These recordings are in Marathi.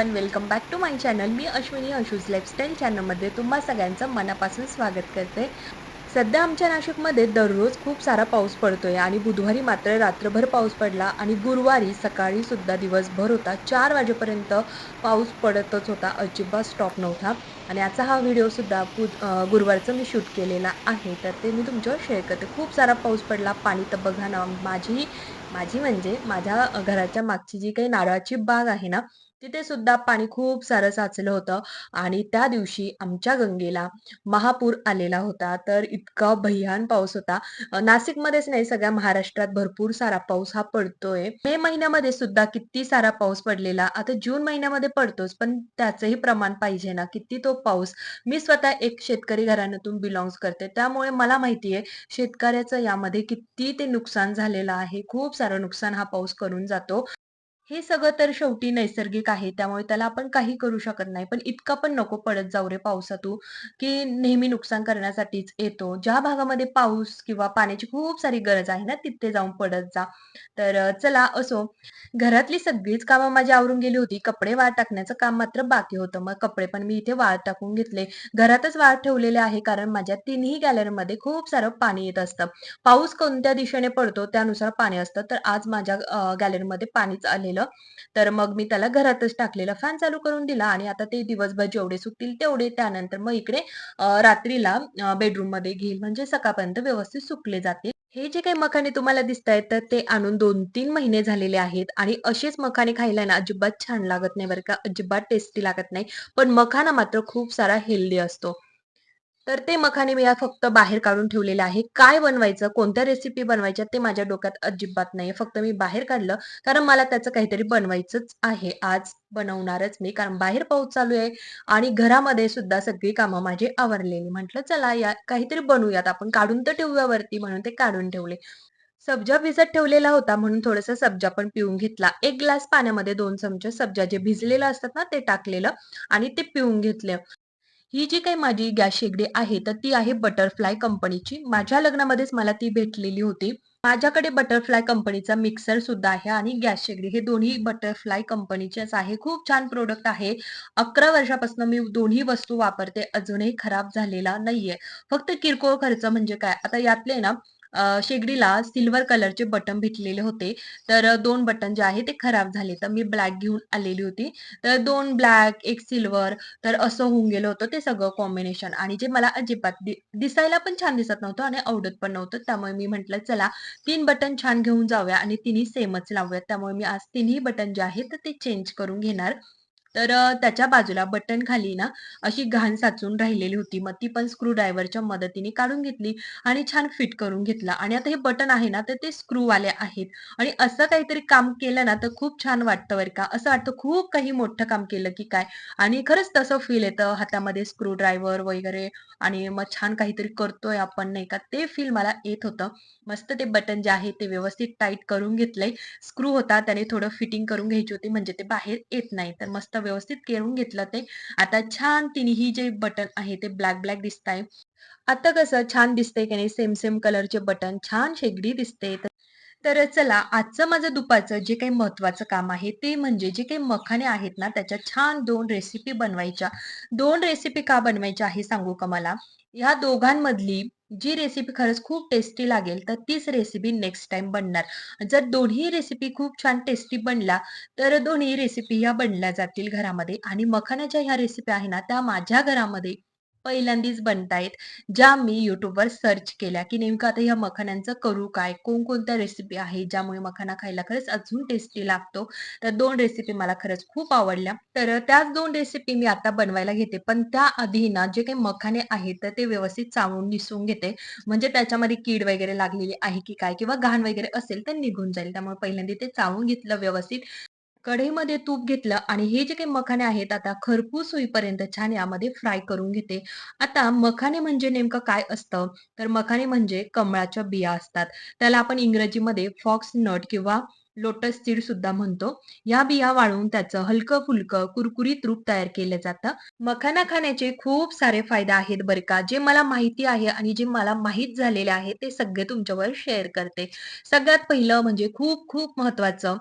One welcome back to my channel me Ashwini Ashu's lifestyle चॅनलमध्ये तुम्हा सगळ्यांचं मनापासून स्वागत करते. सध्या आमच्या नाशिकमध्ये दररोज खूप सारा पाऊस पडतोय आणि बुधवारी मात्र रात्रभर पाऊस पडला आणि गुरुवारी सकाळी सुद्धा दिवसभर होता. चार वाजेपर्यंत पाऊस पडतच होता. अजिबात स्टॉप नव्हता. आणि याचा हा व्हिडिओसुद्धा बु गुरुवारचं मी शूट केलेला आहे. तर ते मी तुमच्यावर शेअर करते. खूप सारा पाऊस पडला. पाणी तर बघा ना माझी माझी म्हणजे माझ्या घराच्या मागची जी काही नारळाची बाग आहे ना तिथे सुद्धा पाणी खूप सारं साचलं होतं. आणि त्या दिवशी आमच्या गंगेला महापूर आलेला होता. तर इतका भयान पाऊस होता. नाशिकमध्येच नाही सगळ्या महाराष्ट्रात भरपूर सारा पाऊस हा पडतोय. मे महिन्यामध्ये सुद्धा किती सारा पाऊस पडलेला. आता जून महिन्यामध्ये पडतोच पण त्याचंही प्रमाण पाहिजे ना. किती तो पाऊस. मी स्वतः एक शेतकरी घराण्यातून बिलॉंग करते. त्यामुळे मला माहितीये शेतकऱ्याचं यामध्ये किती ते नुकसान झालेलं आहे. खूप सारं नुकसान हा पाऊस करून जातो. हे सगळं तर शेवटी नैसर्गिक आहे त्यामुळे त्याला आपण काही करू शकत नाही. पण इतका पण नको पडत जाऊ रे पावसातू की नेहमी नुकसान करण्यासाठीच येतो. ज्या भागामध्ये पाऊस किंवा पाण्याची खूप सारी गरज आहे ना तिथे जाऊन पडत जा. तर चला असो. घरातली सगळीच कामं माझी आवरून गेली होती. कपडे वाळ टाकण्याचं काम मात्र बाकी होतं. मग कपडे पण मी इथे वाळ टाकून घेतले. घरातच वाळ ठेवलेले आहे कारण माझ्या तिन्ही गॅलरीमध्ये खूप सारं पाणी येत असतं. पाऊस कोणत्या दिशेने पडतो त्यानुसार पाणी असतं. तर आज माझ्या गॅलरीमध्ये पाणीच आलेलं तर मग मी त्याला घरातच टाकलेलं फॅन चालू करून दिला आणि आता ते दिवसभर जेवढे सुकतील तेवढे त्यानंतर मग इकडे रात्रीला बेडरूममध्ये घेईल. म्हणजे सकाळपर्यंत व्यवस्थित सुकले जातील. हे जे काही मखाने तुम्हाला दिसत आहेत तर ते आणून दोन तीन महिने झालेले आहेत. आणि असेच मखाने खायला ना अजिबात छान लागत नाही बरं का. अजिबात टेस्टी लागत नाही. पण मखाना मात्र खूप सारा हेल्दी असतो. तर ते मखाने मी फक्त बाहेर काढून ठेवलेले आहे. काय बनवायचं, कोणत्या रेसिपी बनवायच्या ते माझ्या डोक्यात अजिबात नाही फक्त मी बाहेर काढलं कारण मला त्याचं काहीतरी बनवायचंच आहे. आज बनवणारच मी कारण बाहेर पाऊस चालू आहे आणि घरामध्ये सुद्धा सगळी कामं माझी आवरलेली. म्हटलं चला या काहीतरी बनवूयात आपण काढून तर ठेवूया वरती म्हणून ते काढून ठेवले. सब्जा भिजत ठेवलेला होता म्हणून थोडंसं सब्जा पण पिऊन घेतला. एक ग्लास पाण्यामध्ये दोन चमचे सब्जा जे भिजलेलं असतात ना ते टाकलेलं आणि ते पिऊन घेतले. ही जी काही माझी गॅस शेगडी आहे, तर ती आहे बटरफ्लाय कंपनीची. माझ्या लग्नामध्येच मला ती भेटलेली होती. माझ्याकडे बटरफ्लाय कंपनीचा मिक्सर सुद्धा आहे आणि गॅस शेगडी हे दोन्ही बटरफ्लाय कंपनीचेच आहे. खूप छान प्रोडक्ट आहे. 11 वर्षापासून मी दोन्ही वस्तू वापरते. अजूनही खराब झालेला नाहीये. फक्त किरकोळ खर्च म्हणजे काय, आता यातले ना शेगडीला सिल्वर कलरचे बटन भेटलेले होते. तर दोन बटन जे आहे ते खराब झाले. तर मी ब्लॅक घेऊन आलेली होती. तर दोन ब्लॅक, एक सिल्वर तर असं होऊन गेलं होतं ते सगळं कॉम्बिनेशन आणि जे मला अजिबात दिसायला पण छान दिसत नव्हतं आणि आवडत पण नव्हतं. त्यामुळे मी म्हटलं चला तीन बटन छान घेऊन जाऊया आणि तिन्ही सेमच लावूयात. त्यामुळे मी आज तिन्ही बटन जे आहेत तर ते चेंज करून घेणार. तर त्याच्या बाजूला बटन खाली ना अशी घाण साचून राहिलेली होती. मग ती पण स्क्रू ड्रायव्हरच्या मदतीने काढून घेतली आणि छान फिट करून घेतला आणि आता हे बटन आहे ना तर ते स्क्रूवाले आहेत आणि असं काहीतरी काम केलं ना तर खूप छान वाटतं बरं का. असं वाटतं खूप काही मोठं काम केलं की काय आणि खरंच तसं फील येतं हातामध्ये स्क्रू ड्रायव्हर वगैरे आणि मग छान काहीतरी करतोय आपण नाही का, ते फील मला येत होतं. मस्त ते बटन जे आहे ते व्यवस्थित टाईट करून घेतलंय. स्क्रू होता त्याने थोडं फिटिंग करून घ्यायची होती म्हणजे ते बाहेर येत नाही. तर मस्त व्यवस्थित करून घेतलं ते. आता छान तिने ही जे बटन आहे ते ब्लॅक ब्लॅक दिसताय. आता कसं छान दिसतंय की नाही सेम सेम कलरचे बटन, छान शेगडी दिसते. तर चला आजचं माझं दुपारचं जे काही महत्त्वाचं काम आहे ते म्हणजे जे काही मखाणे आहेत ना त्याच्या छान दोन रेसिपी बनवायच्या. दोन रेसिपी का बनवायच्या आहे सांगू का मला? ह्या दोघांमधली जी रेसिपी खरंच खूप टेस्टी लागेल तर तीच रेसिपी नेक्स्ट टाइम बनणार. जर दोन्ही रेसिपी खूप छान टेस्टी बनला तर दोन्ही रेसिपी ह्या बनल्या जातील घरामध्ये आणि मखानाच्या ह्या रेसिपी आहे ना त्या माझ्या घरामध्ये पहिल्यांदीच बनतायेत. ज्या मी युट्यूबवर सर्च केल्या, की नेमकं आता ह्या मखाण्यांचं करू काय? कोणकोणत्या रेसिपी आहे ज्यामुळे मखाना खायला खरंच अजून टेस्टी लागतो. तर दोन रेसिपी मला खरंच खूप आवडल्या. तर त्याच दोन रेसिपी मी आता बनवायला घेते. पण त्याआधी ना जे काही मखाने आहेत, तर ते व्यवस्थित चावून निसून घेते. म्हणजे त्याच्यामध्ये कीड वगैरे लागलेली आहे की काय किंवा घाण वगैरे असेल तर निघून जाईल. त्यामुळे पहिल्यांदा ते चावून घेतलं व्यवस्थित. कढईमध्ये तूप घेतलं आणि हे जे काही मखाने आहेत आता खरपूस होईपर्यंत छान यामध्ये फ्राय करून घेते. आता मखाने म्हणजे नेमकं काय असतं? तर मखाने म्हणजे कमळाच्या बिया असतात. त्याला आपण इंग्रजीमध्ये फॉक्स नट किंवा लोटस सीड सुद्धा म्हणतो. या बिया वाळवून त्याचं हलकं-फुलकं कुरकुरीत रूप तयार केलं जातं. मखाना खाण्याचे खूप सारे फायदे आहेत बरं का. जे मला माहिती आहे आणि जे मला माहीत झालेले आहे ते सगळे तुमच्यावर शेअर करते. सगळ्यात पहिलं म्हणजे खूप खूप महत्वाचं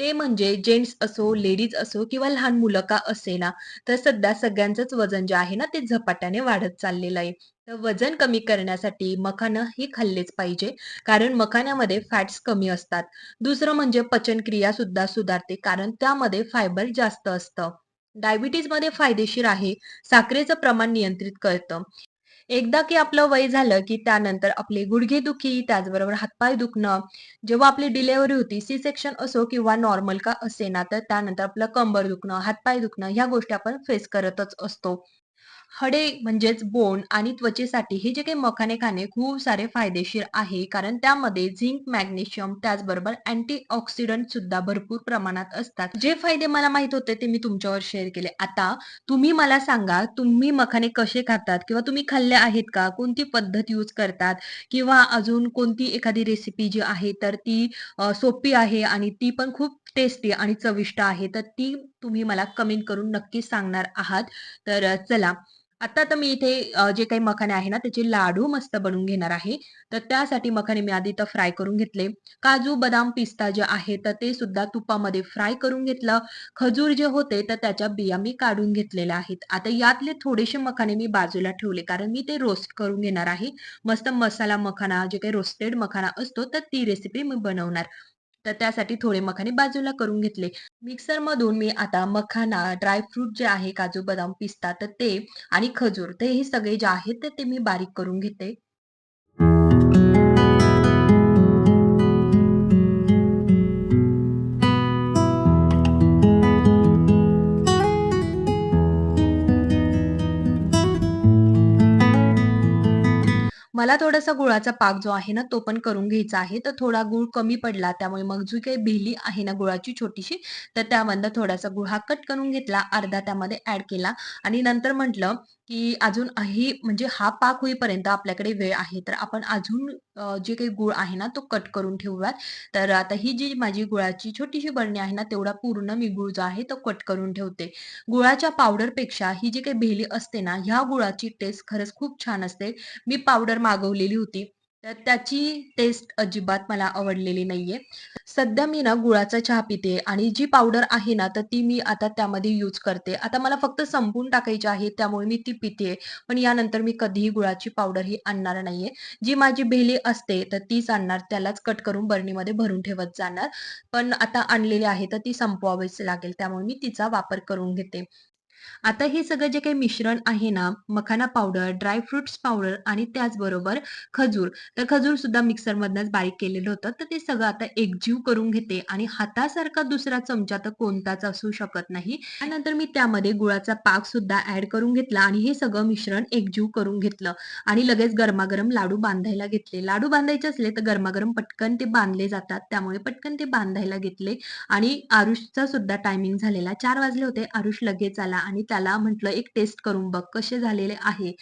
ते म्हणजे जेंट्स असो, लेडीज असो किंवा लहान मुलं का असेना, तर सध्या सगळ्यांचंच वजन जे आहे ना, ते झपाट्याने वाढत चाललेलं आहे. तर वजन कमी करण्यासाठी मखाना हे खाल्लेच पाहिजे. कारण मखाण्यामध्ये फॅट्स कमी असतात. दुसरं म्हणजे पचनक्रिया सुद्धा सुधारते, कारण त्यामध्ये फायबर जास्त असतं. डायबिटीजमध्ये फायदेशीर आहे. साखरेचं प्रमाण नियंत्रित करतं. एकदा की आपलं वय झालं, की त्यानंतर आपले गुडघेदुखी, त्याचबरोबर हातपाय दुखणं, जेव्हा आपली डिलेव्हरी होती, सी सेक्शन असो किंवा नॉर्मल का असेना, तर त्यानंतर आपलं कंबर दुखणं, हातपाय दुखणं, ह्या गोष्टी आपण फेस करतच असतो. हडे म्हणजेच बोन आणि त्वचेसाठी हे जे काही मखाणे खाणे खूप सारे फायदेशीर आहे. कारण त्यामध्ये झिंक, मॅग्नेशियम त्याचबरोबर अँटीऑक्सिडंट सुद्धा भरपूर प्रमाणात असतात. जे फायदे मला माहीत होते ते मी तुमच्यावर शेअर केले. आता तुम्ही मला सांगा, तुम्ही मखाणे कसे खातात किंवा तुम्ही खाल्ले आहेत का? कोणती पद्धत यूज करतात? किंवा अजून कोणती एखादी रेसिपी जी आहे तर ती सोपी आहे आणि ती पण खूप टेस्टी आणि चविष्ट आहे. तर ती तुम्ही मला कमेंट करून नक्कीच सांगणार आहात. तर चला आता तर मी इथे जे काही मखाणे आहे ना, त्याचे लाडू मस्त बनवून घेणार आहे. तर त्यासाठी मखाने मी आधी तर फ्राय करून घेतले. काजू, बदाम, पिस्ता जे आहे, तर ते सुद्धा तुपामध्ये फ्राय करून घेतलं. खजूर जे होते, तर त्याच्या बिया मी काढून घेतलेल्या आहेत. आता यातले थोडेसे मखाने मी बाजूला ठेवले, कारण मी ते रोस्ट करून घेणार आहे. मस्त मसाला मखाना, जे काही रोस्टेड मखाना असतो, तर ती रेसिपी मी बनवणार. तर त्यासाठी थोडे मखाने बाजूला करून घेतले. मिक्सरमधून मी आता मखाना, ड्राय फ्रूट जे आहे काजू, बदाम, पिस्ता तर ते आणि खजूर ते हे सगळे जे आहेत तर ते मी बारीक करून घेते. मला थोडासा गुळाचा पाक जो आहे ना, तो पण करून घ्यायचा आहे. तर थोडा गूळ कमी पडला, त्यामुळे मग जी काही भेली आहे ना गुळाची छोटीशी, तर त्यामधनं थोडासा गुळ हा कट करून घेतला, अर्धा त्यामध्ये ऍड केला आणि नंतर म्हटलं, की अजून ही म्हणजे हा पाक होईपर्यंत आपल्याकडे वेळ आहे. तर आपण अजून जे काही गुळ आहे ना, तो कट करून ठेवूयात. तर आता ही जी माझी गुळाची छोटीशी बरणी आहे ना, तेवढा पूर्ण मी गूळ जो आहे तो कट करून ठेवते. गुळाच्या पावडरपेक्षा ही जी काही भेली असते ना, ह्या गुळाची टेस्ट खरंच खूप छान असते. मी पावडर मागवलेली होती. तर त्याची टेस्ट अजिबात मला आवडलेली नाहीये. सध्या मी ना गुळाचा चहा पिते आणि जी पावडर आहे ना, तर ती मी आता त्यामध्ये यूज करते. आता मला फक्त संपून टाकायची आहे, त्यामुळे मी ती पिते पण यानंतर मी कधीही गुळाची पावडर ही आणणार नाहीये. जी माझी भेली असते, तर तीच आणणार. त्यालाच कट करून बरणीमध्ये भरून ठेवत जाणार. पण आता आणलेली आहे, तर ती संपवावीच लागेल. त्यामुळे मी तिचा वापर करून घेते. आता हे सगळं जे काही मिश्रण आहे ना, makhana powder, dry fruits powder आणि त्याचबरोबर खजूर. तर खजूर सुद्धा मिक्सरमधनंच बारीक केलेलं होतं. तर ते सगळं आता एकजीव करून घेते आणि हातासारखा दुसरा चमचा तर कोणताच असू शकत नाही. त्यानंतर मी त्यामध्ये गुळाचा पाक सुद्धा ऍड करून घेतला आणि हे सगळं मिश्रण एकजीव करून घेतलं आणि लगेच गरमागरम लाडू बांधायला घेतले. लाडू बांधायचे असले तर गरमागरम पटकन ते बांधले जातात. त्यामुळे पटकन ते बांधायला घेतले आणि आरुषचा सुद्धा टायमिंग झालेला. चार वाजले होते. आरुष लगेच आला आणि त्याला म्हटलं, "एक टेस्ट करून बघ कसे झालेले आहे."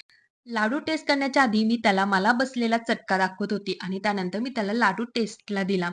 लाडू टेस्ट करण्याच्या आधी मी त्याला मला बसलेला चटका दाखवत होती आणि त्यानंतर मी त्याला लाडू टेस्टला दिला.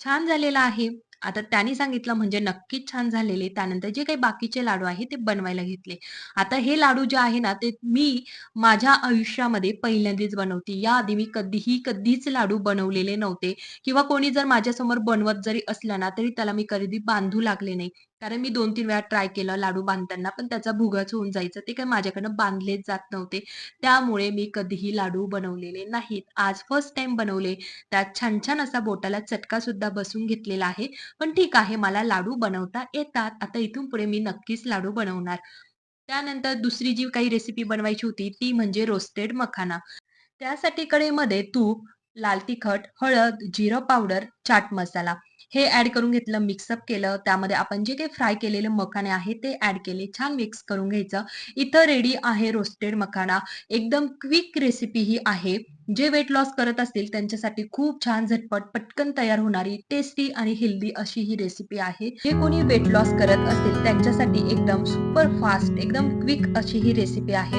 छान झालेला आहे. आता त्याने सांगितलं म्हणजे नक्कीच छान झालेले. त्यानंतर जे काही बाकीचे लाडू आहे ते बनवायला घेतले. आता हे लाडू जे आहे ना, ते मी माझ्या आयुष्यामध्ये पहिल्यांदाच बनवते. याआधी मी कधीही, कधीच लाडू बनवलेले नव्हते किंवा कोणी जर माझ्यासमोर बनवत जरी असलं ना, तरी त्याला मी कधी बांधू लागले नाही. कारण मी 2-3 वेळा ट्राय केलं लाडू बांधताना, पण त्याचा भुगाच होऊन जायचा. ते काही माझ्याकडनं बांधलेच जात नव्हते. त्यामुळे मी कधीही लाडू बनवलेले नाहीत. आज फर्स्ट टाइम बनवले. त्यात छान-छान असा बोटाला चटका सुद्धा बसून घेतलेला आहे. पण ठीक आहे, मला लाडू बनवता येतात. आता इथून पुढे मी नक्कीच लाडू बनवणार. त्यानंतर दुसरी जी काही रेसिपी बनवायची होती, ती म्हणजे रोस्टेड मखाना. त्यासाठी कडेमध्ये तूप, लाल तिखट, हळद, जिरं पावडर, चाट मसाला हे ऍड करून घेतलं, मिक्सअप केलं. त्यामध्ये आपण जे काही फ्राय केलेले मखाने आहेत ते ऍड केले. छान मिक्स करून घ्यायचं. इथं रेडी आहे रोस्टेड मखाना. एकदम क्विक रेसिपी ही आहे. जे वेट लॉस करत असतील त्यांच्यासाठी खूप छान झटपट पटकन तयार होणारी टेस्टी आणि हेल्दी अशी ही रेसिपी आहे. जे कोणी वेट लॉस करत असतील त्यांच्यासाठी एकदम सुपर फास्ट, एकदम क्विक अशी ही रेसिपी आहे.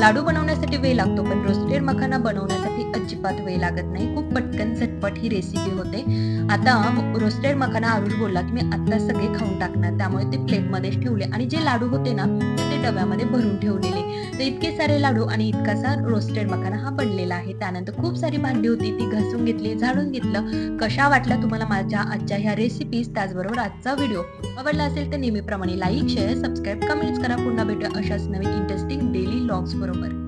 लाडू बनवण्यासाठी वेळ लागतो, पण रोस्टेड मखाना बनवण्यासाठी अजिबात वेळ लागत नाही. खूप पटकन झटपट ही रेसिपी होते. आता रोस्टेड मखाना आरुष बोलला, की "मी आत्ता सगळे खाऊन टाकणार." त्यामुळे ते प्लेटमध्येच ठेवले आणि जे लाडू होते ना, ते डब्यामध्ये भरून ठेवलेले. तर इतके सारे लाडू आणि इतकासा रोस्टेड मखाना हा बनलेला आहे. त्यानंतर खूप सारी भांडी होती ती घासून घेतली झाडून घेतलं. कशा वाटल्या तुम्हाला माझ्या आजच्या ह्या रेसिपीज त्याचबरोबर आजचा व्हिडिओ आवडला असेल तर नेहमीप्रमाणे लाईक शेअर सबस्क्राईब कमेंट्स करा. पुन्हा भेटूया अशाच नवीन इंटरेस्टिंग डेली लॉग्स बरोबर.